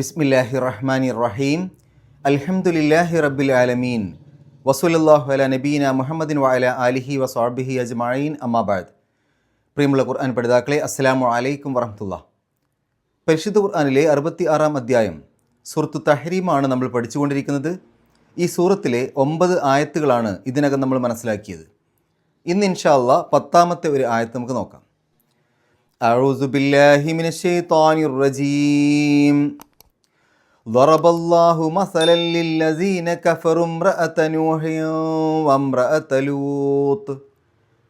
ബിസ്മില്ലാഹി റഹ്മാനി റഹീം അൽഹംദുലില്ലാഹി റബ്ബിൽ ആലമീൻ വസുലല്ലാഹു അല നബീന മുഹമ്മദിൻ വഅല ആലിഹി വസ്വാബിഹി അജ്മഈൻ അമ്മാബാദ് പ്രിയമുള്ള ഖുർആൻ പഠിതാക്കളെ അസ്സലാമു അലൈക്കും വറഹ്മത്തുള്ള പരിശുദ്ധ ഖുർആനിലെ അറുപത്തി ആറാം അധ്യായം സൂറത്തു തഹരീമാണ് നമ്മൾ പഠിച്ചുകൊണ്ടിരിക്കുന്നത് ഈ സൂറത്തിലെ ഒമ്പത് ആയത്തുകളാണ് ഇതിനകം നമ്മൾ മനസ്സിലാക്കിയത് ഇന്ന് ഇൻഷാ അള്ളാ പത്താമത്തെ ഒരു ആയത്ത് നമുക്ക് നോക്കാം أعوذ بالله من الشيطان الرجيم ضرب الله مثلا للذين كفروا امرأة نوح وامرأة لوط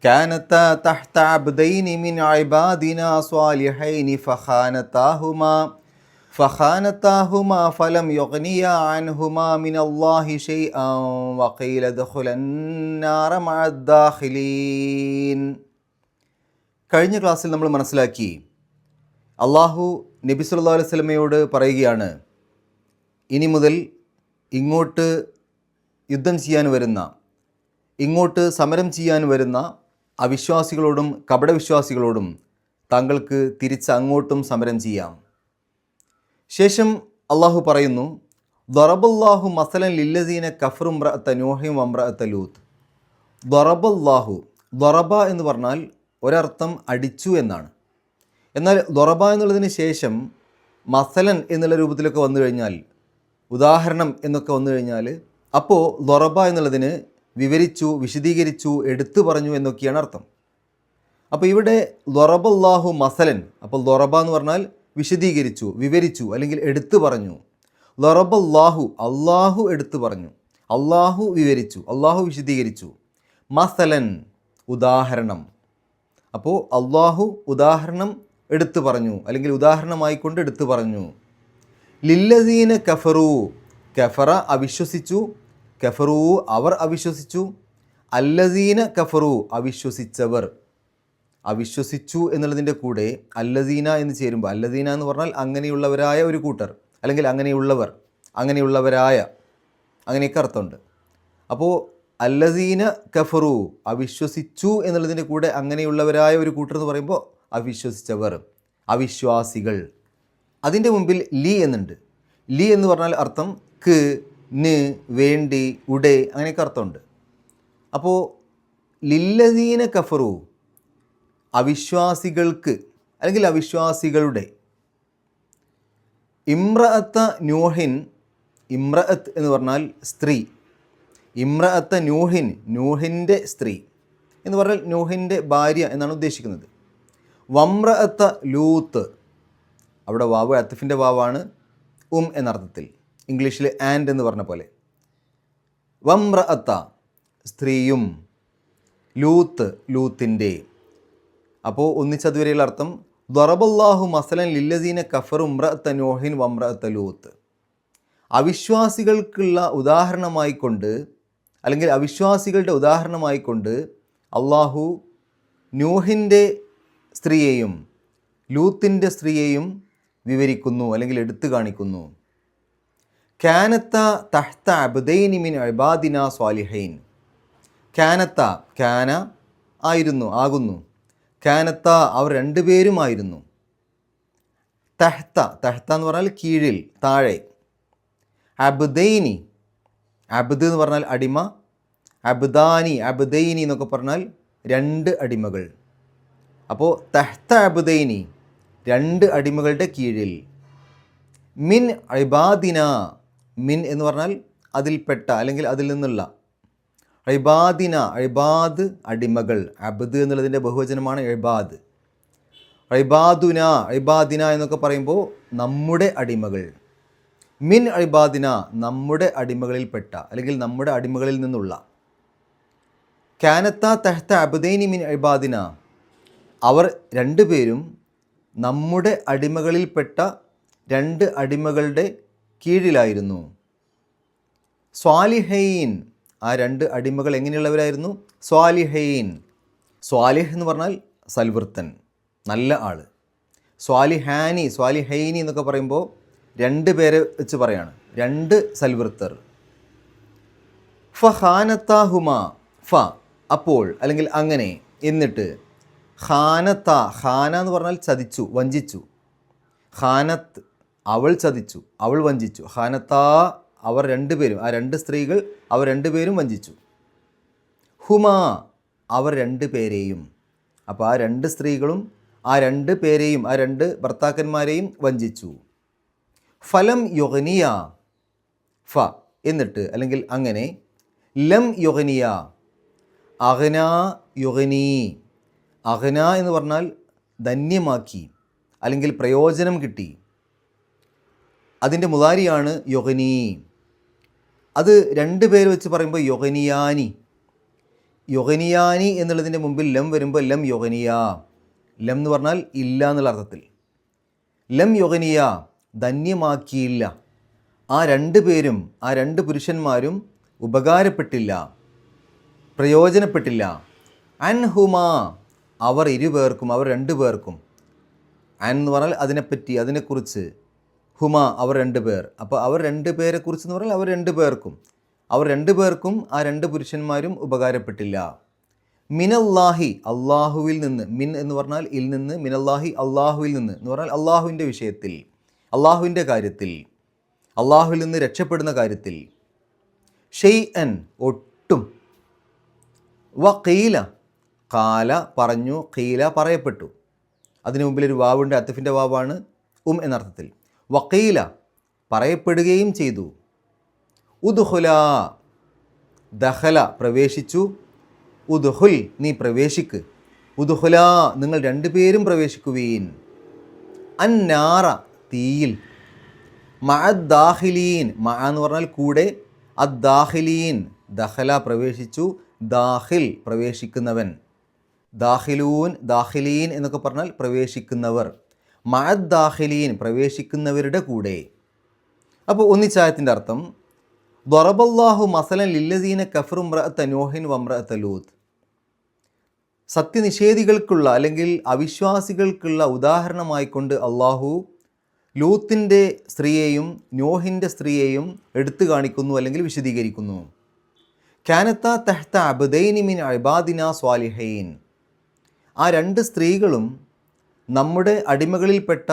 كانتا تحت عبدين من عبادنا صالحين فخانتاهما فخانتاهما فلم يغنيا عنهما من الله شيئا وقيل ادخلا النار مع الداخلين കഴിഞ്ഞ ക്ലാസ്സിൽ നമ്മൾ മനസ്സിലാക്കി അള്ളാഹു നബി സല്ലല്ലാഹു അലൈഹി വസല്ലമയോട് പറയുകയാണ് ഇനി മുതൽ ഇങ്ങോട്ട് യുദ്ധം ചെയ്യാൻ വരുന്ന ഇങ്ങോട്ട് സമരം ചെയ്യാൻ വരുന്ന അവിശ്വാസികളോടും കപടവിശ്വാസികളോടും താങ്കൾക്ക് തിരിച്ച് അങ്ങോട്ടും സമരം ചെയ്യാം. ശേഷം അള്ളാഹു പറയുന്നു ദൊറബുല്ലാഹു മസലൻ ലില്ലസീന കഫറും റഅത്ത നൂഹിം അമ്രഅത്ത ലൂത്ത്. ദൊറബുല്ലാഹു ദൊറബ എന്ന് പറഞ്ഞാൽ ഒരർത്ഥം അടിച്ചു എന്നാണ്. എന്നാൽ ദൊറബ എന്നുള്ളതിന് ശേഷം മസലൻ എന്നുള്ള രൂപത്തിലൊക്കെ വന്നു കഴിഞ്ഞാൽ ഉദാഹരണം എന്നൊക്കെ വന്നു കഴിഞ്ഞാൽ അപ്പോൾ ദൊറബ എന്നുള്ളതിന് വിവരിച്ചു വിശദീകരിച്ചു എടുത്തു പറഞ്ഞു എന്നൊക്കെയാണ് അർത്ഥം. അപ്പോൾ ഇവിടെ ലൊറബല്ലാഹു മസലൻ അപ്പോൾ ദൊറബ എന്ന് പറഞ്ഞാൽ വിശദീകരിച്ചു വിവരിച്ചു അല്ലെങ്കിൽ എടുത്തു പറഞ്ഞു. ലൊറബല്ലാഹു അള്ളാഹു എടുത്തു പറഞ്ഞു. അള്ളാഹു വിവരിച്ചു അള്ളാഹു വിശദീകരിച്ചു. മസലൻ ഉദാഹരണം. അപ്പോൾ അള്ളാഹു ഉദാഹരണം എടുത്തു പറഞ്ഞു അല്ലെങ്കിൽ ഉദാഹരണമായിക്കൊണ്ട് എടുത്തു പറഞ്ഞു. ലില്ലദീന കഫറു. കഫറ അവിശ്വസിച്ചു. കഫറു അവർ അവിശ്വസിച്ചു. അല്ലസീന കഫറു അവിശ്വസിച്ചവർ. അവിശ്വസിച്ചു എന്നുള്ളതിന്റെ കൂടെ അല്ലസീന എന്ന് ചേരുമ്പോൾ അല്ലസീന എന്ന് പറഞ്ഞാൽ അങ്ങനെയുള്ളവരായ ഒരു കൂട്ടർ അല്ലെങ്കിൽ അങ്ങനെയുള്ളവർ അങ്ങനെയുള്ളവരായ അങ്ങനെയൊക്കെ അർത്ഥമുണ്ട്. അപ്പോൾ അല്ലസീന കഫറു അവിശ്വസിച്ചു എന്നുള്ളതിന്റെ കൂടെ അങ്ങനെയുള്ളവരായ ഒരു കൂട്ടർ എന്ന് പറയുമ്പോൾ അവിശ്വസിച്ചവർ അവിശ്വാസികൾ. അതിന്റെ മുമ്പിൽ ലി എന്നുണ്ട്. ലി എന്ന് പറഞ്ഞാൽ അർത്ഥം ക് ന് വേണ്ടി ഉടേ അങ്ങനെയൊക്കെ അർത്ഥമുണ്ട്. അപ്പോൾ ലില്ലദീന കഫറു അവിശ്വാസികൾക്ക് അല്ലെങ്കിൽ അവിശ്വാസികളുടെ. ഇമ്രഅത്ത ന്യൂഹിൻ ഇമ്രഅത്ത് എന്ന് പറഞ്ഞാൽ സ്ത്രീ. ഇമ്രഅത്ത ന്യൂഹിൻ നൂഹിന്റെ സ്ത്രീ എന്ന് പറഞ്ഞാൽ നൂഹിന്റെ ഭാര്യ എന്നാണ് ഉദ്ദേശിക്കുന്നത്. വമ്രഅത്ത ലൂത്ത് അവിടെ വാവ് അത്തഫിന്റെ വാവാണ് ഉം എന്നർത്ഥത്തിൽ. ഇംഗ്ലീഷിൽ ആൻഡ് എന്ന് പറഞ്ഞ പോലെ. വമ്രഅത്ത സ്ത്രീയും ലൂത്ത് ലൂത്തിന്റെ. അപ്പോൾ ഒന്നിച്ചതുവരെയുള്ള അർത്ഥം ദറബല്ലാഹു മസലൻ ലില്ലസീന കഫർ ഉമ്രഅത്ത നോഹിൻ വമ്രഅത്ത ലൂത്ത് അവിശ്വാസികൾക്കുള്ള ഉദാഹരണമായിക്കൊണ്ട് അല്ലെങ്കിൽ അവിശ്വാസികളുടെ ഉദാഹരണമായിക്കൊണ്ട് അള്ളാഹു നൂഹിന്റെ സ്ത്രീയെയും ലൂത്തിന്റെ സ്ത്രീയെയും വിവരിക്കുന്നു അല്ലെങ്കിൽ എടുത്തു കാണിക്കുന്നു. കാനത്ത തഹ്ത അബുദൈനി മിൻ അബാദിന സ്വാലിഹൈൻ. കാനത്ത കാന ആയിരുന്നു ആകുന്നു. കാനത്ത അവർ രണ്ടുപേരുമായിരുന്നു തഹ്ത തഹ്ത എന്ന് പറഞ്ഞാൽ കീഴിൽ താഴെ. അബ്ദൈനി അബ്ദ് എന്ന് പറഞ്ഞാൽ അടിമ. അബ്ദാനി അബ്ദൈനി എന്നൊക്കെ പറഞ്ഞാൽ രണ്ട് അടിമകൾ. അപ്പോൾ തഹ്ത അബ്ദൈനി രണ്ട് അടിമകളുടെ കീഴിൽ. മിൻ ഇബാദിന. മിൻ എന്ന് പറഞ്ഞാൽ അതിൽപ്പെട്ട അല്ലെങ്കിൽ അതിൽ നിന്നുള്ള. ഇബാദിന ഇബാദ് അടിമകൾ. അബദ് എന്നുള്ളതിന്റെ ബഹുവചനമാണ് ഇബാദ്. ഇബാദുന ഇബാദിന എന്നൊക്കെ പറയുമ്പോൾ നമ്മുടെ അടിമകൾ. മിൻ അഴിബാദിന നമ്മുടെ അടിമകളിൽപ്പെട്ട അല്ലെങ്കിൽ നമ്മുടെ അടിമകളിൽ നിന്നുള്ള. കാനത്ത തെഹ്ത അബുദൈനി മിൻ അഴിബാദിന അവർ രണ്ടുപേരും നമ്മുടെ അടിമകളിൽപ്പെട്ട രണ്ട് അടിമകളുടെ കീഴിലായിരുന്നു. സ്വാലിഹൈൻ. ആ രണ്ട് അടിമകൾ എങ്ങനെയുള്ളവരായിരുന്നു? സ്വാലിഹൈൻ. സ്വാലിഹ് എന്ന് പറഞ്ഞാൽ സൽവൃത്തൻ. നല്ല ആൾ സ്വാലിഹാനി സ്വാലിഹൈനി എന്നൊക്കെ പറയുമ്പോൾ രണ്ട് പേരെ വെച്ച് പറയാണ്. രണ്ട് സൽവൃത്തർ. ഫ ഹാനത്താഹുമ ഫ അപ്പോൾ അല്ലെങ്കിൽ അങ്ങനെ എന്നിട്ട് ഖാനത്ത ഖാന എന്ന് പറഞ്ഞാൽ ചതിച്ചു വഞ്ചിച്ചു. ഖാനത്ത് അവൾ ചതിച്ചു അവൾ വഞ്ചിച്ചു. ഖാനത്ത അവർ രണ്ടുപേരും ആ രണ്ട് സ്ത്രീകൾ അവർ രണ്ടുപേരും വഞ്ചിച്ചു. ഹുമാ അവർ രണ്ട് പേരെയും. അപ്പോൾ ആ രണ്ട് സ്ത്രീകളും ആ രണ്ട് പേരെയും ആ രണ്ട് ഭർത്താക്കന്മാരെയും വഞ്ചിച്ചു. ഫലം യൊഹനിയ ഫ എന്നിട്ട് അല്ലെങ്കിൽ അങ്ങനെ ലം യൊഹനിയ അഹന യൊഹനി അഹന എന്ന് പറഞ്ഞാൽ ധന്യമാക്കി അല്ലെങ്കിൽ പ്രയോജനം കിട്ടി. അതിന്റെ മുതാരിയാണ് യൊഹനി. അത് രണ്ട് പേര് വെച്ച് പറയുമ്പോൾ യൊഹനിയാനി. യൊഹനിയാനി എന്നുള്ളതിന്റെ മുമ്പിൽ ലം വരുമ്പോൾ ലം യൊഹനിയ. ലം എന്ന് പറഞ്ഞാൽ ഇല്ല എന്നുള്ള അർത്ഥത്തിൽ. ലം യൊഹനിയ ധന്യമാക്കിയില്ല. ആ രണ്ട് പേരും ആ രണ്ട് പുരുഷന്മാരും ഉപകാരപ്പെട്ടില്ല പ്രയോജനപ്പെട്ടില്ല. അൻഹുമാ അവർ ഇരുപേർക്കും അവർ രണ്ടു പേർക്കും ആൻ എന്ന് പറഞ്ഞാൽ അതിനെപ്പറ്റി അതിനെക്കുറിച്ച്. ഹുമ അവർ രണ്ട് പേർ അപ്പോൾ അവർ രണ്ട് പേരെക്കുറിച്ച് എന്ന് പറഞ്ഞാൽ അവർ രണ്ട് പേർക്കും അവർ രണ്ട് പേർക്കും ആ രണ്ട് പുരുഷന്മാരും ഉപകാരപ്പെട്ടില്ല. മിനല്ലാഹി അള്ളാഹുവിൽ നിന്ന്. മിൻ എന്ന് പറഞ്ഞാൽ ഇൽ നിന്ന് മിനല്ലാഹി അള്ളാഹുവിൽ നിന്ന്. എന്ന് പറഞ്ഞാൽ അള്ളാഹുവിന്റെ വിഷയത്തിൽ അള്ളാഹുവിന്റെ കാര്യത്തിൽ അള്ളാഹുവിൽ നിന്ന് രക്ഷപ്പെടുന്ന കാര്യത്തിൽ. ഷെയ് അൻ ഒട്ടും. വ കീല കാല പറഞ്ഞു കീല പറയപ്പെട്ടു. അതിനു മുമ്പിൽ ഒരു വാവുണ്ട് അത്തഫിന്റെ വാവാണ് ഉം എന്നർത്ഥത്തിൽ. വക്കീല പറയപ്പെടുകയും ചെയ്തു. ഉദുഹുല ദഹല പ്രവേശിച്ചു. ഉദുഹുൽ നീ പ്രവേശിക്ക്. ഉദുഹുല നിങ്ങൾ രണ്ടുപേരും പ്രവേശിക്കുവീൻ. അന്നാറ തീയിൽ. മഅദ്ദാഹിലീൻ മഅ എന്ന് പറഞ്ഞാൽ കൂടെ. അദ്ദാഹിലീൻ ദഹല പ്രവേശിച്ചു. ദാഹിൽ പ്രവേശിക്കുന്നവൻ. ദാഹിലൂൻ ദാഹിലീൻ എന്നൊക്കെ പറഞ്ഞാൽ പ്രവേശിക്കുന്നവർ. മഅദ്ദാഹിലീൻ പ്രവേശിക്കുന്നവരുടെ കൂടെ. അപ്പോൾ ഒന്നിച്ചായത്തിന്റെ അർത്ഥം ദൊറബല്ലാഹു മസലൻ ലില്ലസീന കഫറുംറഅത്ത നോഹിൻ വമ്രഅത്ത ലൂത്ത് സത്യനിഷേധികൾക്കുള്ള അല്ലെങ്കിൽ അവിശ്വാസികൾക്കുള്ള ഉദാഹരണമായിക്കൊണ്ട് അള്ളാഹു ലൂത്തിന്റെ സ്ത്രീയെയും നോഹിന്റെ സ്ത്രീയെയും എടുത്തു കാണിക്കുന്നു അല്ലെങ്കിൽ വിശദീകരിക്കുന്നു. കാനത്ത തെഹ്ത അബദൈനിമിൻ അബാദിന സ്വാലിഹൈൻ. ആ രണ്ട് സ്ത്രീകളും നമ്മുടെ അടിമകളിൽപ്പെട്ട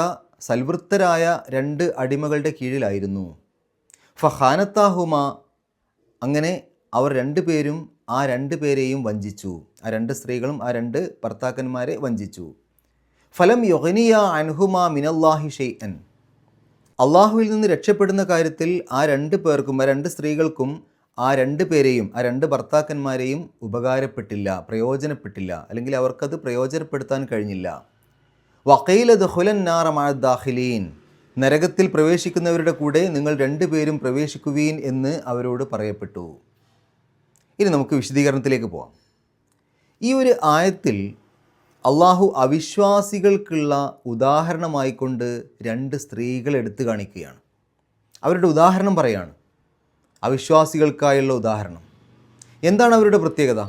സൽവൃത്തരായ രണ്ട് അടിമകളുടെ കീഴിലായിരുന്നു. ഫഹാനത്താഹുമ അങ്ങനെ അവർ രണ്ടുപേരും ആ രണ്ട് പേരെയും വഞ്ചിച്ചു. ആ രണ്ട് സ്ത്രീകളും ആ രണ്ട് ഭർത്താക്കന്മാരെ വഞ്ചിച്ചു. ഫലം യൊഹനിയ അൻഹുമ മിനല്ലാഹി ഷെയ് അൻ അള്ളാഹുവിൽ നിന്ന് രക്ഷപ്പെടുന്ന കാര്യത്തിൽ ആ രണ്ട് പേർക്കും ആ രണ്ട് സ്ത്രീകൾക്കും ആ രണ്ട് പേരെയും ആ രണ്ട് ഭർത്താക്കന്മാരെയും ഉപകാരപ്പെട്ടില്ല പ്രയോജനപ്പെട്ടില്ല അല്ലെങ്കിൽ അവർക്കത് പ്രയോജനപ്പെടുത്താൻ കഴിഞ്ഞില്ല. വക്കയിലത് ഹുലൻ നാറമാദാഹിലീൻ നരകത്തിൽ പ്രവേശിക്കുന്നവരുടെ കൂടെ നിങ്ങൾ രണ്ടുപേരും പ്രവേശിക്കുവീൻ എന്ന് അവരോട് പറയപ്പെട്ടു. ഇനി നമുക്ക് വിശദീകരണത്തിലേക്ക് പോവാം. ഈ ഒരു ആയത്തിൽ അള്ളാഹു അവിശ്വാസികൾക്കുള്ള ഉദാഹരണമായിക്കൊണ്ട് രണ്ട് സ്ത്രീകൾ എടുത്തു കാണിക്കുകയാണ്. അവരുടെ ഉദാഹരണം പറയാണ്. അവിശ്വാസികൾക്കായുള്ള ഉദാഹരണം. എന്താണ് അവരുടെ പ്രത്യേകത?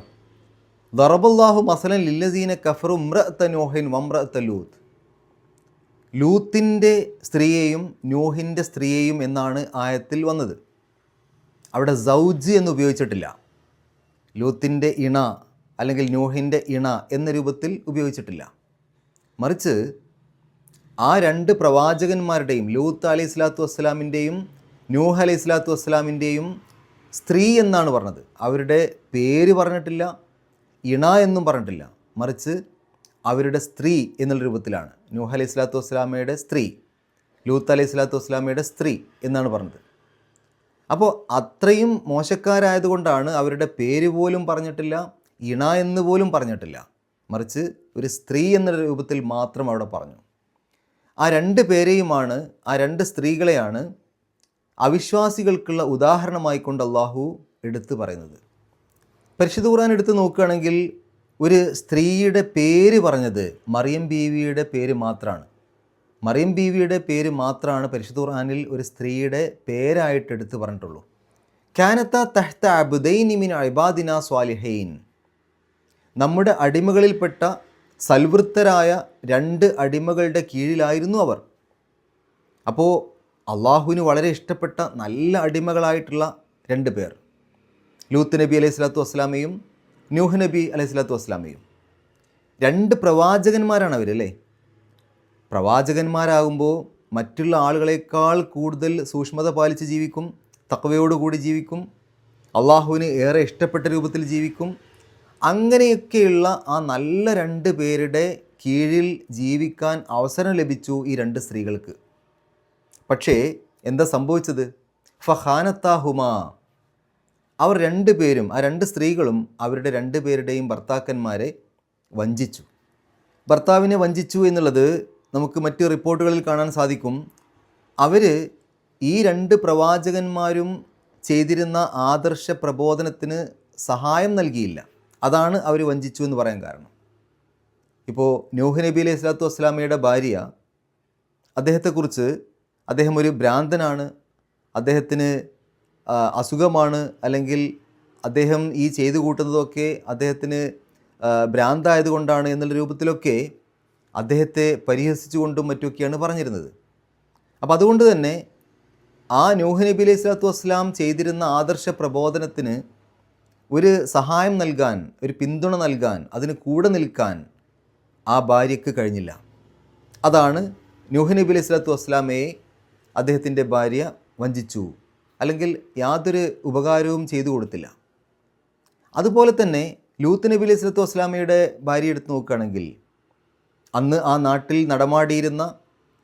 ദറബുല്ലാഹു മസലൻ ലില്ലസീന കഫറു ഉമ്രഅത്ത നോഹിൻ വമ്രഅത്ത ലൂത്ത്. ലൂത്തിന്റെ സ്ത്രീയെയും നോഹിന്റെ സ്ത്രീയെയും എന്നാണ് ആയത്തിൽ വന്നത്. അവിടെ സൗജ് എന്ന് ഉപയോഗിച്ചിട്ടില്ല. ലൂത്തിന്റെ ഇണ അല്ലെങ്കിൽ നോഹിന്റെ ഇണ എന്ന രൂപത്തിൽ ഉപയോഗിച്ചിട്ടില്ല. മറിച്ച് ആ രണ്ട് പ്രവാചകന്മാരുടെയും ലൂത്ത് അലി സ്വലാത്തു വസ്സലാമിന്റെയും നൂഹ് അലൈഹി സ്വലാത്തു വസ്സലാമിന്റെയും സ്ത്രീ എന്നാണ് പറഞ്ഞത്. അവരുടെ പേര് പറഞ്ഞിട്ടില്ല ഇണ എന്നും പറഞ്ഞിട്ടില്ല. മറിച്ച് അവരുടെ സ്ത്രീ എന്നുള്ള രൂപത്തിലാണ് നൂഹ് അലൈഹി സ്വലാത്തു വസ്സലാമയുടെ സ്ത്രീ ലൂത്ത് അലൈഹി സ്വലാത്തു വസ്സലാമയുടെ സ്ത്രീ എന്നാണ് പറഞ്ഞത്. അപ്പോൾ അത്രയും മോശക്കാരായതുകൊണ്ടാണ് അവരുടെ പേര് പോലും പറഞ്ഞിട്ടില്ല ഇണ എന്ന് പോലും പറഞ്ഞിട്ടില്ല. മറിച്ച് ഒരു സ്ത്രീ എന്ന രൂപത്തിൽ മാത്രം അവിടെ പറഞ്ഞു. ആ രണ്ട് പേരെയുമാണ് ആ രണ്ട് സ്ത്രീകളെയാണ് അവിശ്വാസികൾക്കുള്ള ഉദാഹരണമായി കൊണ്ട് അള്ളാഹു എടുത്തു പറയുന്നത്. പരിശുദ്ധ ഖുർആൻ എടുത്ത് നോക്കുകയാണെങ്കിൽ ഒരു സ്ത്രീയുടെ പേര് പറഞ്ഞത് മറിയം ബീവിയുടെ പേര് മാത്രമാണ് മറിയം ബീവിയുടെ പേര് മാത്രമാണ് പരിശുദ്ധ ഖുർആനിൽ ഒരു സ്ത്രീയുടെ പേരായിട്ട് എടുത്തു പറഞ്ഞിട്ടുള്ളൂ. കാനത്ത തഹ്ത അബുദൈനിമിൻ അബാദിന സ്വാലിഹൈൻ. നമ്മുടെ അടിമകളിൽപ്പെട്ട സൽവൃത്തരായ രണ്ട് അടിമകളുടെ കീഴിലായിരുന്നു അവർ. അപ്പോൾ അള്ളാഹുവിന് വളരെ ഇഷ്ടപ്പെട്ട നല്ല അടിമകളായിട്ടുള്ള രണ്ട് പേർ. ലൂത്ത് നബി അലൈഹി സ്വലാത്തു വസ്സലാമയും നൂഹ് നബി അലൈഹി സ്വലാത്തു വസ്സലാമയും. രണ്ട് പ്രവാചകന്മാരാണ് അവരല്ലേ പ്രവാചകന്മാരാകുമ്പോൾ മറ്റുള്ള ആളുകളെക്കാൾ കൂടുതൽ സൂക്ഷ്മത പാലിച്ച് ജീവിക്കും തക്കവയോടുകൂടി ജീവിക്കും അള്ളാഹുവിന് ഏറെ ഇഷ്ടപ്പെട്ട രൂപത്തിൽ ജീവിക്കും. അങ്ങനെയൊക്കെയുള്ള ആ നല്ല രണ്ട് പേരുടെ കീഴിൽ ജീവിക്കാൻ അവസരം ലഭിച്ചു ഈ രണ്ട് സ്ത്രീകൾക്ക്. പക്ഷേ എന്താ സംഭവിച്ചത്? ഫഹാനത്താഹുമാ അവർ രണ്ട് പേരും ആ രണ്ട് സ്ത്രീകളും അവരുടെ രണ്ട് പേരുടെയും ഭർത്താക്കന്മാരെ വഞ്ചിച്ചു. ഭർത്താവിനെ വഞ്ചിച്ചു എന്നുള്ളത് നമുക്ക് മറ്റ് റിപ്പോർട്ടുകളിൽ കാണാൻ സാധിക്കും. അവർ ഈ രണ്ട് പ്രവാചകന്മാരും ചെയ്തിരുന്ന ആദർശ പ്രബോധനത്തിന് സഹായം നൽകിയില്ല. അതാണ് അവർ വഞ്ചിച്ചു എന്ന് പറയാൻ കാരണം. ഇപ്പോൾ നൂഹ് നബി അലൈഹി സ്വലാത്തു വസ്സലാമയുടെ ഭാര്യ അദ്ദേഹത്തെക്കുറിച്ച് അദ്ദേഹം ഒരു ഭ്രാന്തനാണ്. അദ്ദേഹത്തിന് അസുഖമാണ്. അല്ലെങ്കിൽ അദ്ദേഹം ഈ ചെയ്തു കൂട്ടുന്നതൊക്കെ അദ്ദേഹത്തിന് ഭ്രാന്തായതുകൊണ്ടാണ് എന്നുള്ള രൂപത്തിലൊക്കെ അദ്ദേഹത്തെ പരിഹസിച്ചുകൊണ്ടും മറ്റുമൊക്കെയാണ് പറഞ്ഞിരുന്നത്. അപ്പോൾ അതുകൊണ്ട് തന്നെ ആ നൂഹ് നബി അലൈഹി സ്വലാത്തു വസ്സലാം ചെയ്തിരുന്ന ആദർശ പ്രബോധനത്തിന് ഒരു സഹായം നൽകാൻ ഒരു പിന്തുണ നൽകാൻ അതിന് കൂടെ നിൽക്കാൻ ആ ഭാര്യയ്ക്ക് കഴിഞ്ഞില്ല. അതാണ് നൂഹ് നബി അലൈഹി സ്വലാത്തു വസ്സലാമയെ അദ്ദേഹത്തിന്റെ ഭാര്യ വഞ്ചിച്ചു. അല്ലെങ്കിൽ യാതൊരു ഉപകാരവും ചെയ്തു കൊടുത്തില്ല. അതുപോലെ തന്നെ ലൂത്ത് നബി അലൈഹി സ്വലത്തു വസ്സലാമയുടെ ഭാര്യ എടുത്ത് നോക്കുകയാണെങ്കിൽ അന്ന് ആ നാട്ടിൽ നടമാടിയിരുന്ന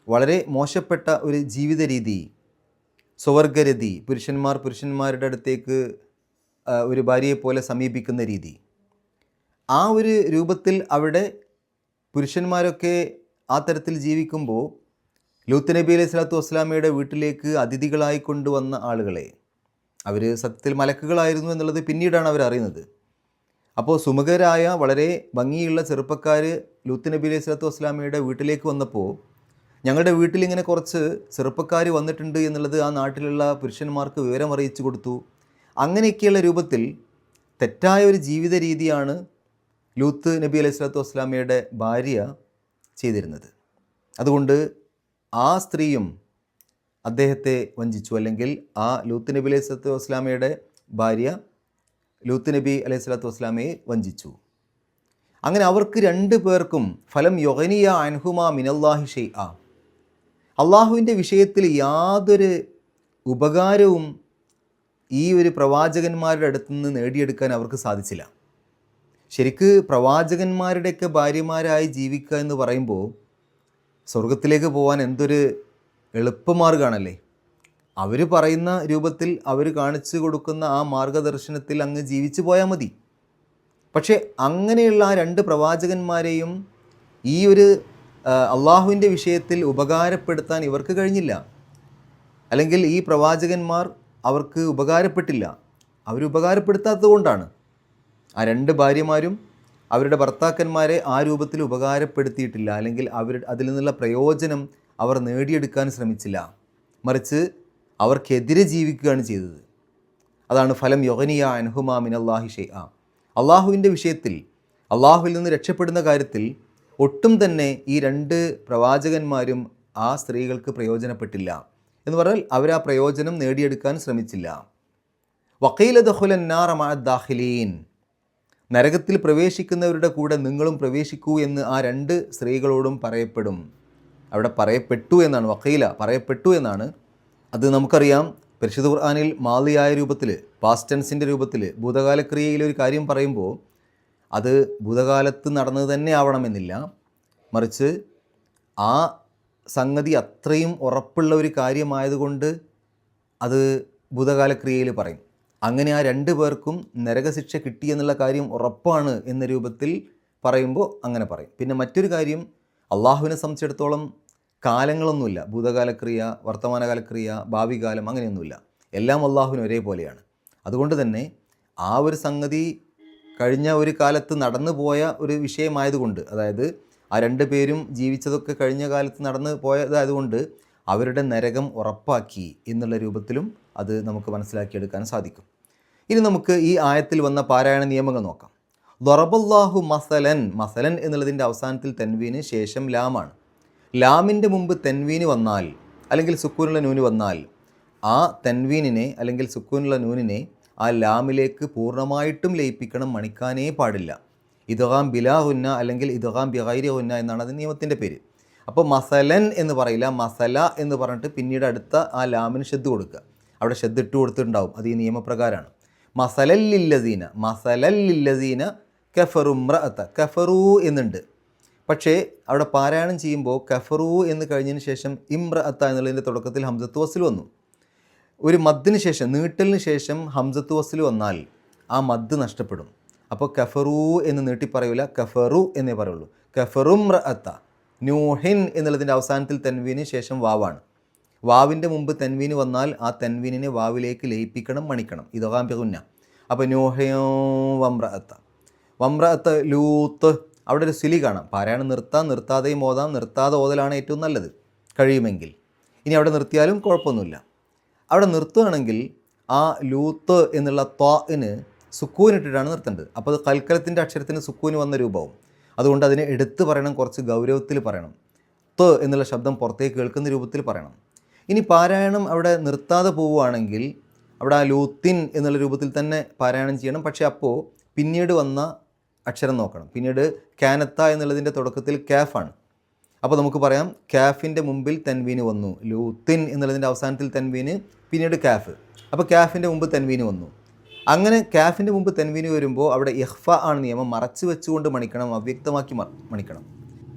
വളരെ മോശപ്പെട്ട ഒരു ജീവിത രീതി സ്വവർഗരതി പുരുഷന്മാർ പുരുഷന്മാരുടെ അടുത്തേക്ക് ഒരു ഭാര്യയെപ്പോലെ സമീപിക്കുന്ന രീതി. ആ ഒരു രൂപത്തിൽ അവിടെ പുരുഷന്മാരൊക്കെ ആ തരത്തിൽ ജീവിക്കുമ്പോൾ ലൂത്ത് നബി അലൈഹി സ്വലാത്തു വസ്സലാമയുടെ വീട്ടിലേക്ക് അതിഥികളായി കൊണ്ടുവന്ന ആളുകളെ. അവർ സത്യത്തിൽ മലക്കുകളായിരുന്നു എന്നുള്ളത് പിന്നീടാണ് അവർ അറിയുന്നത്. അപ്പോൾ സുമുഖരായ വളരെ ഭംഗിയുള്ള ചെറുപ്പക്കാർ ലൂത്ത് നബി അലൈഹി സ്വലാത്തു വസ്സലാമയുടെ വീട്ടിലേക്ക് വന്നപ്പോൾ ഞങ്ങളുടെ വീട്ടിൽ ഇങ്ങനെ കുറച്ച് ചെറുപ്പക്കാർ വന്നിട്ടുണ്ട് എന്നുള്ളത് ആ നാട്ടിലുള്ള പുരുഷന്മാർക്ക് വിവരം അറിയിച്ചു കൊടുത്തു. അങ്ങനെയൊക്കെയുള്ള രൂപത്തിൽ തെറ്റായ ഒരു ജീവിത രീതിയാണ് ലൂത്ത് നബി അലൈഹി സ്വലാത്തു വസ്സലാമയുടെ ഭാര്യ ചെയ്തിരുന്നത്. അതുകൊണ്ട് ആ സ്ത്രീയും അദ്ദേഹത്തെ വഞ്ചിച്ചു. അല്ലെങ്കിൽ ആ ലൂത്ത് നബി അലൈഹി സ്വലാത്തു വസ്ലാമയുടെ ഭാര്യ ലൂത്ത് നബി അലൈഹി സ്വലാത്തു വസ്ലാമയെ വഞ്ചിച്ചു. അങ്ങനെ അവർക്ക് രണ്ട് പേർക്കും ഫലം യൊഹനിയ അൻഹുമ മിനല്ലാഹി ഷെയ് ആ അള്ളാഹുവിന്റെ വിഷയത്തിൽ യാതൊരു ഉപകാരവും ഈ ഒരു പ്രവാചകന്മാരുടെ അടുത്തു നിന്ന് നേടിയെടുക്കാൻ അവർക്ക് സാധിച്ചില്ല. ശരിക്ക് പ്രവാചകന്മാരുടെയൊക്കെ ഭാര്യമാരായി ജീവിക്കുക എന്ന് പറയുമ്പോൾ സ്വർഗത്തിലേക്ക് പോകാൻ എന്തൊരു എളുപ്പമാർഗമാണല്ലേ അവർ പറയുന്ന രൂപത്തിൽ അവർ കാണിച്ചു കൊടുക്കുന്ന ആ മാർഗദർശനത്തിൽ അങ്ങ് ജീവിച്ചു പോയാൽ മതി. പക്ഷേ അങ്ങനെയുള്ള ആ രണ്ട് പ്രവാചകന്മാരെയും ഈ ഒരു അള്ളാഹുവിന്റെ വിഷയത്തിൽ ഉപകാരപ്പെടുത്താൻ ഇവർക്ക് കഴിഞ്ഞില്ല. അല്ലെങ്കിൽ ഈ പ്രവാചകന്മാർ അവർക്ക് ഉപകാരപ്പെട്ടില്ല. അവർ ഉപകാരപ്പെടുത്താത്തത് കൊണ്ടാണ്. ആ രണ്ട് ഭാര്യമാരും അവരുടെ ഭർത്താക്കന്മാരെ ആ രൂപത്തിൽ ഉപകാരപ്പെടുത്തിയിട്ടില്ല. അല്ലെങ്കിൽ അവർ അതിൽ നിന്നുള്ള പ്രയോജനം അവർ നേടിയെടുക്കാൻ ശ്രമിച്ചില്ല. മറിച്ച് അവർക്കെതിരെ ജീവിക്കുകയാണ് ചെയ്തത്. അതാണ് ഫലം യൊഹനിയ അൻഹുമാ അള്ളാഹി ഷെയ് ആ അള്ളാഹുവിന്റെ വിഷയത്തിൽ അള്ളാഹുവിൽ നിന്ന് രക്ഷപ്പെടുന്ന കാര്യത്തിൽ ഒട്ടും തന്നെ ഈ രണ്ട് പ്രവാചകന്മാരും ആ സ്ത്രീകൾക്ക് പ്രയോജനപ്പെട്ടില്ല. എന്ന് പറഞ്ഞാൽ അവർ ആ പ്രയോജനം നേടിയെടുക്കാൻ ശ്രമിച്ചില്ല. വക്കീല ദാഖിലീൻ. നരകത്തിൽ പ്രവേശിക്കുന്നവരുടെ കൂടെ നിങ്ങളും പ്രവേശിക്കൂ എന്ന് ആ രണ്ട് സ്ത്രീകളോടും പറയപ്പെടും. അവിടെ പറയപ്പെട്ടു എന്നാണ് വക്കയില പറയപ്പെട്ടു എന്നാണ്. അത് നമുക്കറിയാം. പരിശുദ്ധ ഖുർആാനിൽ മാലിയായ രൂപത്തിൽ പാസ്റ്റൻസിന്റെ രൂപത്തിൽ ഭൂതകാലക്രിയയിൽ ഒരു കാര്യം പറയുമ്പോൾ അത് ഭൂതകാലത്ത് നടന്നത് തന്നെ ആവണമെന്നില്ല. മറിച്ച് ആ സംഗതി അത്രയും ഉറപ്പുള്ള ഒരു കാര്യമായതുകൊണ്ട് അത് ഭൂതകാലക്രിയയിൽ പറയും. അങ്ങനെ ആ രണ്ട് പേർക്കും നരകശിക്ഷ കിട്ടി എന്നുള്ള കാര്യം ഉറപ്പാണ് എന്ന രൂപത്തിൽ പറയുമ്പോൾ അങ്ങനെ പറയും. പിന്നെ മറ്റൊരു കാര്യം അള്ളാഹുവിനെ സംബന്ധിച്ചിടത്തോളം കാലങ്ങളൊന്നുമില്ല. ഭൂതകാലക്രിയ വർത്തമാനകാലക്രിയ ഭാവി കാലം അങ്ങനെയൊന്നുമില്ല. എല്ലാം അള്ളാഹുവിന് ഒരേപോലെയാണ്. അതുകൊണ്ട് തന്നെ ആ ഒരു സംഗതി കഴിഞ്ഞ ഒരു കാലത്ത് നടന്നു പോയ ഒരു വിഷയമായതുകൊണ്ട് അതായത് ആ രണ്ട് പേരും ജീവിച്ചതൊക്കെ കഴിഞ്ഞ കാലത്ത് നടന്നു പോയതായതുകൊണ്ട് അവരുടെ നരകം ഉറപ്പാക്കി എന്നുള്ള രൂപത്തിലും അത് നമുക്ക് മനസ്സിലാക്കിയെടുക്കാൻ സാധിക്കും. ഇനി നമുക്ക് ഈ ആയത്തിൽ വന്ന പാരായണ നിയമങ്ങൾ നോക്കാം. ദൊറബല്ലാഹു മസലൻ മസലൻ എന്നുള്ളതിന്റെ അവസാനത്തിൽ തെൻവീന് ശേഷം ലാമാണ് ലാമിന്റെ മുമ്പ് തെൻവീന് വന്നാൽ അല്ലെങ്കിൽ സുക്കൂനുള്ള നൂന് വന്നാൽ ആ തെൻവീനിനെ അല്ലെങ്കിൽ സുക്കൂനുള്ള നൂനിനെ ആ ലാമിലേക്ക് പൂർണമായിട്ടും ലയിപ്പിക്കണം മണിക്കാനേ പാടില്ല. ഇതുഹാം ബിലാ ഹുന്ന അല്ലെങ്കിൽ ഇതുഹാം ബിഹൈരി ഹുന്ന എന്നാണ് അത് നിയമത്തിന്റെ പേര്. അപ്പോൾ മസലൻ എന്ന് പറയില്ല മസല എന്ന് പറഞ്ഞിട്ട് പിന്നീട് അടുത്ത ആ ലാമിന് ഷെദ് കൊടുക്കുക. അവിടെ ഷെദ് ഇട്ട് കൊടുത്തിട്ടുണ്ടാവും. അത് ഈ നിയമപ്രകാരമാണ്. മസലല്ലില്ലസീന മസലല്ലില്ലസീന കഫറുമ്രഅത്ത കഫറു എന്നുണ്ട്. പക്ഷേ അവിടെ പാരായണം ചെയ്യുമ്പോൾ കഫറു എന്ന് കഴിഞ്ഞതിന് ശേഷം ഇമ്രഅത്ത എന്നുള്ളതിന്റെ തുടക്കത്തിൽ ഹംസത്ത് വസിൽ വന്നു. ഒരു മദ്ദിന് ശേഷം നീട്ടലിന് ശേഷം ഹംസത്ത് വസിൽ വന്നാൽ ആ മദ് നഷ്ടപ്പെടും. അപ്പോൾ കഫറു എന്ന് നീട്ടി പറയൂല കഫറു എന്നേ പറയുള്ളൂ. കഫറും റഅത്ത നൂഹിൻ എന്നുള്ളതിന്റെ അവസാനത്തിൽ തൻവീന് ശേഷം വാവാണ്. വാവിന്റെ മുമ്പ് തെൻവീന് വന്നാൽ ആ തെൻവീനിനെ വാവിലേക്ക് ലയിപ്പിക്കണം മണിക്കണം. ഇതൊക്കെ പിന്ന അപ്പോൾ നൂഹയോ വമ്രഅത്ത. വമ്രഅത്ത് ലൂത്ത്. അവിടെ ഒരു സിലി കാണാം. പാരായണം നിർത്താം നിർത്താതെയും ഓതാം നിർത്താതെ ഓതലാണ് ഏറ്റവും നല്ലത്. കഴിയുമെങ്കിൽ. ഇനി അവിടെ നിർത്തിയാലും കുഴപ്പമൊന്നുമില്ല. അവിടെ നിർത്തുകയാണെങ്കിൽ ആ ലൂത്ത് എന്നുള്ള ത്വാന് സുക്കൂനിട്ടിട്ടാണ് നിർത്തേണ്ടത്. അപ്പോൾ അത് കൽക്കലത്തിന്റെ അക്ഷരത്തിന് സുക്കൂന് വന്ന രൂപവും. അതുകൊണ്ട് അതിനെ എടുത്ത് പറയണം കുറച്ച് ഗൗരവത്തിൽ പറയണം. ത് എന്നുള്ള ശബ്ദം പുറത്തേക്ക് കേൾക്കുന്ന രൂപത്തിൽ പറയണം. ഇനി പാരായണം അവിടെ നിർത്താതെ പോവുകയാണെങ്കിൽ അവിടെ ആ ലൂത്തിൻ എന്നുള്ള രൂപത്തിൽ തന്നെ പാരായണം ചെയ്യണം. പക്ഷേ അപ്പോൾ പിന്നീട് വന്ന അക്ഷരം നോക്കണം. പിന്നീട് കാനത്ത എന്നുള്ളതിന്റെ തുടക്കത്തിൽ കാഫാണ് അപ്പോൾ നമുക്ക് പറയാം കാഫിന്റെ മുമ്പിൽ തൻവീന് വന്നു. ലൂത്തിൻ എന്നുള്ളതിന്റെ അവസാനത്തിൽ തൻവീന് പിന്നീട് കാഫ്. അപ്പോൾ കാഫിന്റെ മുമ്പ് തൻവീന് വന്നു. അങ്ങനെ കാഫിന്റെ മുമ്പ് തൻവീന് വരുമ്പോൾ അവിടെ ഇഹ്ഫ ആണ് നിയമം. മറച്ചു വെച്ചുകൊണ്ട് മണിക്കണം അവ്യക്തമാക്കി മണിക്കണം.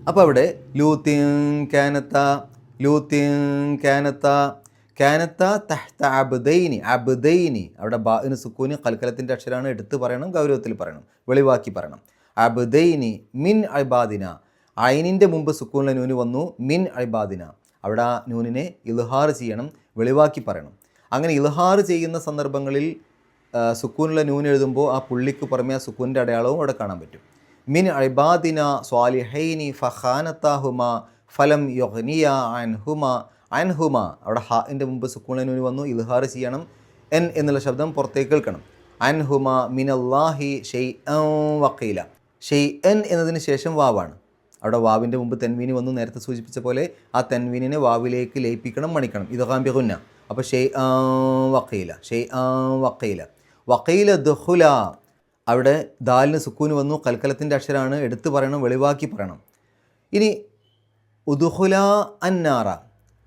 അപ്പോൾ അവിടെ ലൂത്തിൻ കാനത്ത ലൂത്തിൻ കാനത്ത കാനത്ത തഹ്ത അബ്ദൈനി അബ്ദൈനി. അവിടെ ബാഇന് സുക്കൂനി കൽക്കലത്തിന്റെ അക്ഷരമാണ് എടുത്ത് പറയണം ഗൗരവത്തിൽ പറയണം വെളിവാക്കി പറയണം. അബ്ദൈനി മിൻ അബാദിന ഐനിന്റെ മുമ്പ് സുക്കൂനിലെ നൂന് വന്നു മിൻ അബാദിന അവിടെ ആ നൂനിനെ ഇൽഹാർ ചെയ്യണം വെളിവാക്കി പറയണം. അങ്ങനെ ഇൽഹാർ ചെയ്യുന്ന സന്ദർഭങ്ങളിൽ സുക്കൂനിലെ നൂൻ എഴുതുമ്പോൾ ആ പുള്ളിക്ക് പുറമെ ആ സുക്കൂനിന്റെ അടയാളവും അവിടെ കാണാൻ പറ്റും. മിൻ അബാദിന സ്വാലിഹൈനി ഫഖാനത്താഹുമ ഫലം യൊഹനിയ അൻഹുമ അൻഹുമ. അവിടെ ഹാന്റെ മുമ്പ് സുക്കൂണനൂന് വന്നു ഇൽഹാർ ചെയ്യണം എൻ എന്നുള്ള ശബ്ദം പുറത്തേക്ക് കേൾക്കണം. അൻഹുമ മിനല്ലാഹി ഷെയ് വക്കീല ഷെയ് എൻ എന്നതിന് ശേഷം വാവാണ്. അവിടെ വാവിന്റെ മുമ്പ് തെൻവീന് വന്നു നേരത്തെ സൂചിപ്പിച്ച പോലെ ആ തെൻവീനിനെ വാവിലേക്ക് ലയിപ്പിക്കണം മണിക്കണം. ഇതൊക്കെ കുന്ന അപ്പോൾ ഷെയ് വക്കീല ഷെയ് വക്കീല വക്കീല ദുഹുല അവിടെ ദാലിന് സുക്കൂന് വന്നു കൽക്കലത്തിന്റെ അക്ഷരമാണ് എടുത്തു പറയണം വെളിവാക്കി പറയണം. ഇനി ഉദുഹുല അന്നാറ.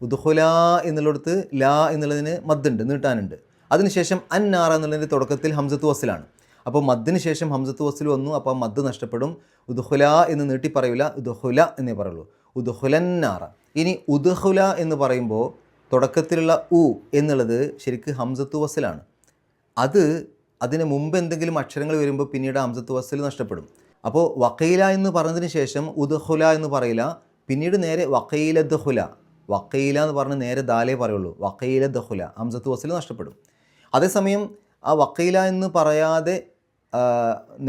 ഉദുഹുല എന്നുള്ളടത്ത് ലാ എന്നുള്ളതിന് മദ്ദുണ്ട് നീട്ടാനുണ്ട്. അതിനുശേഷം അന്നാറ എന്നുള്ളതിന്റെ തുടക്കത്തിൽ ഹംസത്ത് വസിലാണ് അപ്പോൾ മദ്ദിന് ശേഷം ഹംസത്ത് വസിൽ വന്നു അപ്പോൾ മദ് നഷ്ടപ്പെടും. ഉദുഹുല എന്ന് നീട്ടി പറയില്ല ഉദുഹുല എന്നേ പറയുള്ളൂ. ഉദുഹുലന്നാറ. ഇനി ഉദുഹുല എന്ന് പറയുമ്പോൾ തുടക്കത്തിലുള്ള ഉ എന്നുള്ളത് ശരിക്ക് ഹംസത്ത് വസിലാണ് അത് അതിന് മുമ്പ് എന്തെങ്കിലും അക്ഷരങ്ങൾ വരുമ്പോൾ പിന്നീട് ഹംസത്ത് വസിൽ നഷ്ടപ്പെടും. അപ്പോൾ വക്കീല എന്ന് പറഞ്ഞതിന് ശേഷം ഉദുഹുല എന്ന് പറയില്ല. പിന്നീട് നേരെ വക്കീല ദഹുല. വക്കീല എന്ന് പറഞ്ഞ് നേരെ ദാലേ പറയുള്ളൂ. വക്കീല ദഹുല. ഹംസത്ത് വസിൽ നഷ്ടപ്പെടും. അതേസമയം ആ വക്കീല എന്ന് പറയാതെ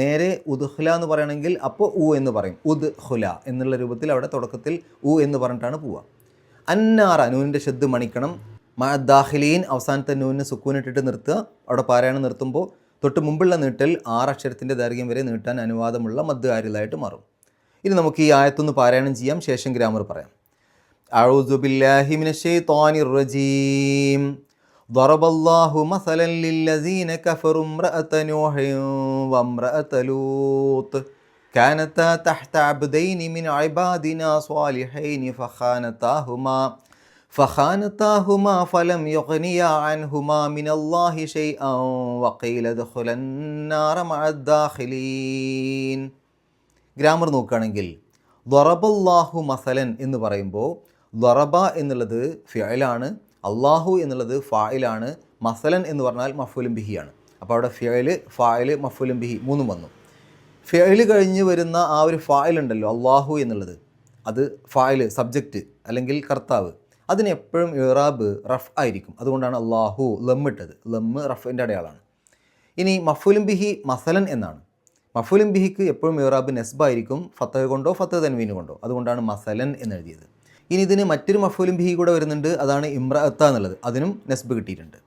നേരെ ഉദ്ഹുല എന്ന് പറയണമെങ്കിൽ അപ്പോൾ ഉ എന്ന് പറയും. ഉദ് ഹുല എന്നുള്ള രൂപത്തിൽ അവിടെ തുടക്കത്തിൽ ഉ എന്ന് പറഞ്ഞിട്ടാണ് പോവുക. അന്നാറ നൂനിന്റെ ശബ്ദ് മണിക്കണം. ദാഹിലീൻ അവസാനത്തെ നൂനിന് സുക്കൂനിട്ടിട്ട് നിർത്തുക. അവിടെ പാരായണം നിർത്തുമ്പോൾ തൊട്ട് മുമ്പുള്ള നീട്ടൽ ആറ് ദൈർഘ്യം വരെ നീട്ടാൻ അനുവാദമുള്ള മദ്ദാരിലായിട്ട് മാറും. ഇനി നമുക്ക് ഈ ആയത്തൊന്ന് പാരായണം ചെയ്യാം ശേഷം ഗ്രാമർ പറയാം أعوذ بالله من الشيطان الرجيم ضرب الله مثلا للذين كفروا امرأة نوح وامرأة لوط كانتا تحت عبدين من عبادنا صالحين فخانتاهما فخانتاهما فلم يغنيا عنهما من الله شيئا وقيل ادخلا النار مع الداخلين ഗ്രാമർ നോക്കുകയാണെങ്കിൽ ദൊറബല്ലാഹു മസലൻ എന്ന് പറയുമ്പോൾ ദൊറബ എന്നുള്ളത് ഫിയലാണ് അള്ളാഹു എന്നുള്ളത് ഫായിലാണ് മസലൻ എന്ന് പറഞ്ഞാൽ മഫുലും ബിഹിയാണ് അപ്പോൾ അവിടെ ഫിയൽ ഫായൽ മഫുലും ബിഹി മൂന്നും വന്നു. ഫിയൽ കഴിഞ്ഞ് വരുന്ന ആ ഒരു ഫായലുണ്ടല്ലോ അള്ളാഹു എന്നുള്ളത് അത് ഫായൽ സബ്ജക്റ്റ് അല്ലെങ്കിൽ കർത്താവ്. അതിന് എപ്പോഴും ഇറാബ് റഫ് ആയിരിക്കും. അതുകൊണ്ടാണ് അള്ളാഹു ലമ്മിട്ടത് ലമ്മ് റഫിന്റെ അടയാളാണ് ഇനി മഫുലും ബിഹി മസലൻ എന്നാണ്. മഫുലും ബിഹിക്ക് എപ്പോഴും ഇറാബ് നെസ്ബായിരിക്കും ഫത്തഹ കൊണ്ടോ ഫത്തഹ തൻവീന് കൊണ്ടോ. അതുകൊണ്ടാണ് മസലൻ എന്നെഴുതിയത്. ഇനി ഇതിന് മറ്റൊരു മഫുലിം ബിഹി കൂടെ വരുന്നുണ്ട് അതാണ് ഇമ്രഅത്ത എന്നുള്ളത്. അതിനും നെസ്ബ് കിട്ടിയിട്ടുണ്ട്.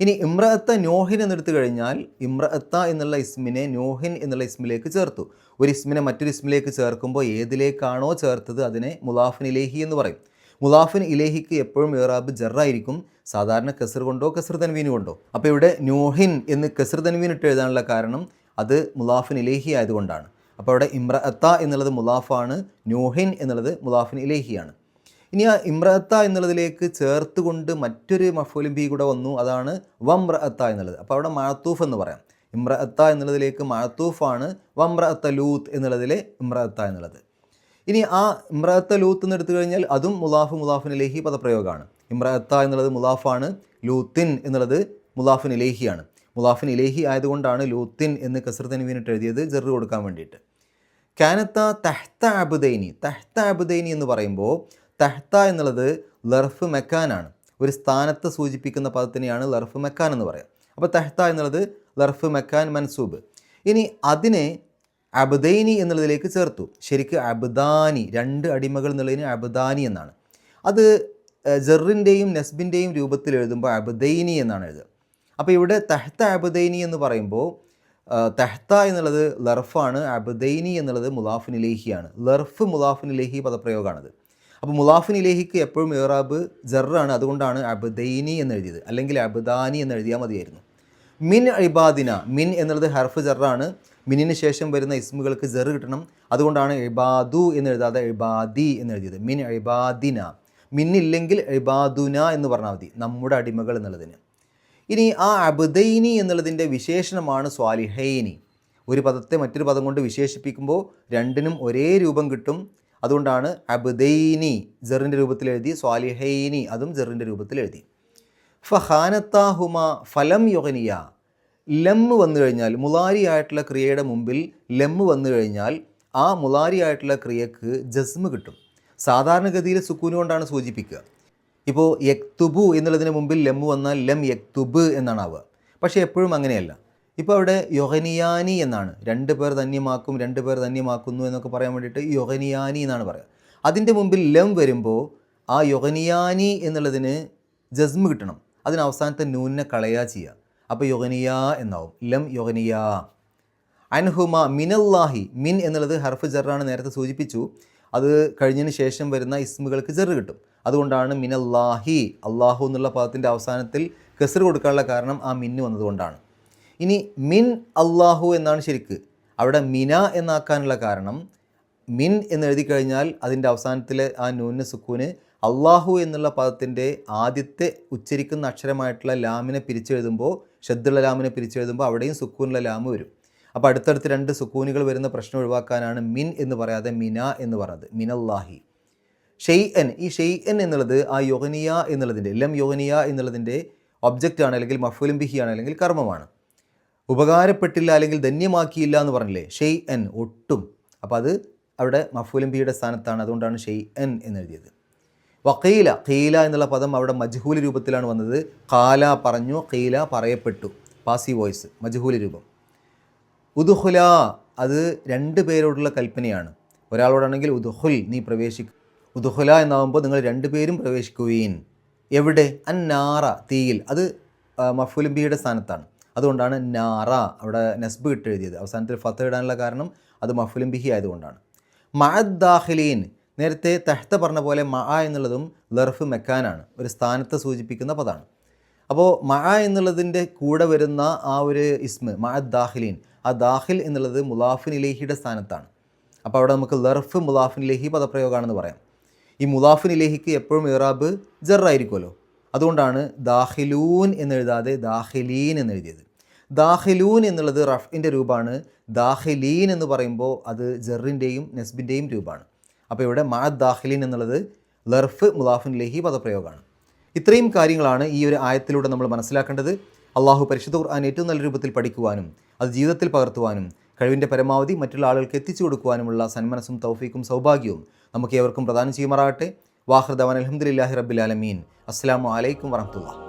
ഇനി ഇമ്രഅത്ത നോഹിൻ എന്നെടുത്തു കഴിഞ്ഞാൽ ഇമ്രഅത്ത എന്നുള്ള ഇസ്മിനെ നോഹിൻ എന്നുള്ള ഇസ്മിലേക്ക് ചേർത്തു. ഒരു ഇസ്മിനെ മറ്റൊരു ഇസ്മിലേക്ക് ചേർക്കുമ്പോൾ ഏതിലേക്കാണോ ചേർത്തത് അതിനെ മുലാഫിൻ ഇലേഹി എന്ന് പറയും. മുലാഫിൻ ഇലേഹിക്ക് എപ്പോഴും ഇറാബ് ജറായിരിക്കും സാധാരണ കസർ കൊണ്ടോ കസർ തൻവീന് കൊണ്ടോ. അപ്പോൾ ഇവിടെ നോഹിൻ എന്ന് കസർ തൻവീൻ ഇട്ട് എഴുതാനുള്ള കാരണം അത് മുലാഫിൻ ഇലേഹി ആയതുകൊണ്ടാണ്. അപ്പോൾ അവിടെ ഇമ്രഅത്ത എന്നുള്ളത് മുലാഫാണ് നൂഹിൻ എന്നുള്ളത് മുലാഫിൻ ഇലേഹിയാണ്. ഇനി ആ ഇമ്രഅത്ത എന്നുള്ളതിലേക്ക് ചേർത്ത് കൊണ്ട് മറ്റൊരു മഫൂലും ബി കൂടെ വന്നു അതാണ് വമ്രഅത്ത എന്നുള്ളത്. അപ്പോൾ അവിടെ മഴത്തൂഫ് എന്ന് പറയാം. ഇമ്രഅത്ത എന്നുള്ളതിലേക്ക് മഴത്തൂഫാണ് വമ്രഅത്ത ലൂത്ത് എന്നുള്ളതിലെ ഇമ്രഅത്ത എന്നുള്ളത്. ഇനി ആ ഇമ്രഅത്ത ലൂത്ത് എന്ന് എടുത്തു കഴിഞ്ഞാൽ അതും മുലാഫ് മുലാഫിൻ ഇലേഹി പദപ്രയോഗമാണ്. ഇമ്രഅത്ത എന്നുള്ളത് മുലാഫാണ് ലൂത്തിൻ എന്നുള്ളത് മുലാഫിൻ ഇലേഹിയാണ്. മുലാഫിൻ ഇലേഹി ആയതുകൊണ്ടാണ് ലൂത്തിൻ എന്ന് കസർ വീണിട്ട് എഴുതിയത് ജെറ് കൊടുക്കാൻ വേണ്ടിയിട്ട്. കാനത്ത തഹ്ത അബുദൈനി തഹ്ത അബുദൈനി എന്ന് പറയുമ്പോൾ തഹ്ത എന്നുള്ളത് ലർഫ് മെക്കാനാണ്. ഒരു സ്ഥാനത്ത് സൂചിപ്പിക്കുന്ന പദത്തിനെയാണ് ലർഫ് മെക്കാൻ എന്ന് പറയാം. അപ്പോൾ തഹ്ത എന്നുള്ളത് ലർഫ് മെക്കാൻ മൻസൂബ്. ഇനി അതിനെ അബുദൈനി എന്നുള്ളതിലേക്ക് ചേർത്തു. ശരിക്ക് അബുദാനി രണ്ട് അടിമകൾ എന്നുള്ളതിന് അബുദാനി എന്നാണ്. അത് ജെറിന്റെയും നെസ്ബിന്റെയും രൂപത്തിൽ എഴുതുമ്പോൾ അബുദൈനി എന്നാണ് എഴുതുക. അപ്പോൾ ഇവിടെ തഹ്ത അബുദൈനി എന്ന് പറയുമ്പോൾ തെഹ്ത എന്നുള്ളത് ലർഫാണ് അബുദൈനി എന്നുള്ളത് മുലാഫിനിലേഹിയാണ്. ലർഫ് മുലാഫിനിലേഹി പദപ്രയോഗമാണത് അപ്പോൾ മുലാഫിനിലേഹിക്ക് എപ്പോഴും ഏറാബ് ജറാണ് അതുകൊണ്ടാണ് അബുദൈനി എന്ന് എഴുതിയത് അല്ലെങ്കിൽ അബുദാനി എന്ന് എഴുതിയാൽ മതിയായിരുന്നു. മിൻ ഇബാദിന മിൻ എന്നുള്ളത് ഹർഫ് ജറാണ്. മിനിന് ശേഷം വരുന്ന ഇസ്മുകൾക്ക് ജർ കിട്ടണം. അതുകൊണ്ടാണ് ഇബാദു എഴുതാതെ ഇബാദി എന്ന് എഴുതിയത് മിൻ ഇബാദിന. മിന്നില്ലെങ്കിൽ ഇബാദുന എന്ന് പറഞ്ഞാൽ മതി. നമ്മുടെ അടിമകൾ എന്നുള്ളതിന്. ഇനി ആ അബുദൈനി എന്നുള്ളതിന്റെ വിശേഷണമാണ് സ്വാലിഹൈനി. ഒരു പദത്തെ മറ്റൊരു പദം കൊണ്ട് വിശേഷിപ്പിക്കുമ്പോൾ രണ്ടിനും ഒരേ രൂപം കിട്ടും. അതുകൊണ്ടാണ് അബുദൈനി ജെറിന്റെ രൂപത്തിൽ എഴുതി സ്വാലിഹൈനി അതും ജെറിന്റെ രൂപത്തിൽ എഴുതി. ഫഹാനത്താഹുമ ഫലം യുഗനിയ. ലമ്മ് വന്നു കഴിഞ്ഞാൽ മുലാരി ആയിട്ടുള്ള ക്രിയയുടെ മുമ്പിൽ ലമ്മ് വന്നു കഴിഞ്ഞാൽ ആ മുലാരി ആയിട്ടുള്ള ക്രിയക്ക് ജസ്മ് കിട്ടും. സാധാരണഗതിയിൽ സുക്കൂന് കൊണ്ടാണ് സൂചിപ്പിക്കുക. ഇപ്പോൾ യക്തുബു എന്നുള്ളതിന് മുമ്പിൽ ലെമു വന്നാൽ ലം യക്തുബ് എന്നാണ് ആവുക പക്ഷേ എപ്പോഴും അങ്ങനെയല്ല. ഇപ്പോൾ അവിടെ യൊഹനിയാനി എന്നാണ്. രണ്ട് പേർ ധന്യമാക്കും രണ്ട് പേർ ധന്യമാക്കുന്നു എന്നൊക്കെ പറയാൻ വേണ്ടിയിട്ട് യൊഹനിയാനി എന്നാണ് പറയുക. അതിന്റെ മുമ്പിൽ ലം വരുമ്പോൾ ആ യൊഹനിയാനി എന്നുള്ളതിന് ജസ്മ് കിട്ടണം. അതിന് അവസാനത്തെ നൂനെ കളയാ ചെയ്യുക അപ്പോൾ യൊഹനിയ എന്നാവും. ലം യൊഹനിയ. അൻഹുമ മിനല്ലാഹി. മിൻ എന്നുള്ളത് ഹർഫ് ജറാണ് നേരത്തെ സൂചിപ്പിച്ചു. അത് കഴിഞ്ഞതിന് ശേഷം വരുന്ന ഇസ്മുകൾക്ക് ജെറ് കിട്ടും. അതുകൊണ്ടാണ് മിനല്ലാഹി അള്ളാഹു എന്നുള്ള പദത്തിന്റെ അവസാനത്തിൽ കെസർ കൊടുക്കാനുള്ള കാരണം ആ മിന്ന് വന്നതുകൊണ്ടാണ്. ഇനി മിൻ അള്ളാഹു എന്നാണ് ശരിക്ക്. അവിടെ മിന എന്നാക്കാനുള്ള കാരണം മിൻ എന്ന് എഴുതി കഴിഞ്ഞാൽ അതിന്റെ അവസാനത്തിലെ ആ നൂന് സുക്കൂന് അള്ളാഹു എന്നുള്ള പദത്തിന്റെ ആദ്യത്തെ ഉച്ചരിക്കുന്ന അക്ഷരമായിട്ടുള്ള ലാമിനെ പിരിച്ചെഴുതുമ്പോൾ ഷദ്ദുള്ള ലാമിനെ പിരിച്ചെഴുതുമ്പോൾ അവിടെയും സുക്കൂനുള്ള ലാമ് വരും. അപ്പോൾ അടുത്തടുത്ത് രണ്ട് സുക്കൂനുകൾ വരുന്ന പ്രശ്നം ഒഴിവാക്കാനാണ് മിൻ എന്ന് പറയാതെ മിന എന്ന് പറയുന്നത്. മിനല്ലാഹി. ഷെയ് എൻ ഈ ഷെയ് എൻ എന്നുള്ളത് ആ യോഗനിയ എന്നുള്ളതിന്റെ ലം യോഗനിയ എന്നുള്ളതിന്റെ ആണ് അല്ലെങ്കിൽ മഫുലും ബിഹിയാണ് അല്ലെങ്കിൽ കർമ്മമാണ്. ഉപകാരപ്പെട്ടില്ല അല്ലെങ്കിൽ ധന്യമാക്കിയില്ല എന്ന് പറഞ്ഞില്ലേ? ഷെയ് എൻ ഒട്ടും. അപ്പോൾ അത് അവിടെ മഫൂലും ബിയുടെ സ്ഥാനത്താണ്. അതുകൊണ്ടാണ് ഷെയ് എൻ എന്ന് എഴുതിയത് വക്കീല ഖീല എന്നുള്ള പദം അവിടെ മജ്ഹൂല രൂപത്തിലാണ് വന്നത്. കാല പറഞ്ഞു ഖീല പറയപ്പെട്ടു. പാസി വോയിസ് മജ്ഹൂലി രൂപം. ഉദുഹുല അത് രണ്ട് പേരോടുള്ള കൽപ്പനയാണ്. ഒരാളോടാണെങ്കിൽ ഉദുഹുൽ നീ പ്രവേശിക്കും ഉദുഹുല എന്നാകുമ്പോൾ നിങ്ങൾ രണ്ടുപേരും പ്രവേശിക്കുകയും. എവിടെ? അന്നാറ തീയിൽ. അത് മഫുലുംബിയുടെ സ്ഥാനത്താണ്. അതുകൊണ്ടാണ് നാറ അവിടെ നസ്ബ് ഇട്ട് എഴുതിയത് അവസാനത്തിൽ ഫത്ത് ഇടാനുള്ള കാരണം അത് മഫുലുംബിഹി ആയതുകൊണ്ടാണ്. മഅദ്ദാഖിലീൻ. നേരത്തെ തഹ്ത പറഞ്ഞ പോലെ മഅ എന്നുള്ളതും ലർഫ് മെക്കാനാണ്. ഒരു സ്ഥാനത്തെ സൂചിപ്പിക്കുന്ന പദമാണ് അപ്പോൾ മഅ എന്നുള്ളതിന്റെ കൂടെ വരുന്ന ആ ഒരു ഇസ്മ് മഅദ്ദാഖിലീൻ. ആ ദാഹിൽ എന്നുള്ളത് മുലാഫിൻ ഇലേഹിയുടെ സ്ഥാനത്താണ്. അപ്പോൾ അവിടെ നമുക്ക് ലർഫ് മുലാഫിൻ ഇലേഹി പദപ്രയോഗമാണെന്ന് പറയാം. ഈ മുദാഫിൻ ഇലേഹിക്ക് എപ്പോഴും ഇറാബ് ജറായിരിക്കുമല്ലോ. അതുകൊണ്ടാണ് ദാഹിലൂൻ എന്നെഴുതാതെ ദാഹിലീൻ എന്നെഴുതിയത്. ദാഹിലൂൻ എന്നുള്ളത് റഫിന്റെ രൂപമാണ്. ദാഹിലീൻ എന്ന് പറയുമ്പോൾ അത് ജറിന്റെയും നെസ്ബിന്റെയും രൂപമാണ്. അപ്പോൾ ഇവിടെ മാ ദാഹിലീൻ എന്നുള്ളത് ലർഫ് മുദാഫിൻ ലേഹി പദപ്രയോഗമാണ്. ഇത്രയും കാര്യങ്ങളാണ് ഈ ഒരു ആയത്തിലൂടെ നമ്മൾ മനസ്സിലാക്കേണ്ടത്. അള്ളാഹു പരിശുദ്ധ ഖുർആൻ ഏറ്റവും നല്ല രൂപത്തിൽ പഠിക്കുവാനും അത് ജീവിതത്തിൽ പകർത്തുവാനും കഴിവിന്റെ പരമാവധി മറ്റുള്ള ആളുകൾക്ക് എത്തിച്ചു കൊടുക്കുവാനുമുള്ള സന്മനസ്സും തൗഫീക്കും സൗഭാഗ്യവും നമുക്ക് ഏവർക്കും പ്രദാനം ചെയ്യുമാറാകട്ടെ. വാഹൃദവൻ അലഹമുല്ലാഹി റബ്ബിൽ ആലമീൻ. അസ്സാം വലൈക്കും വറഹമുല്ല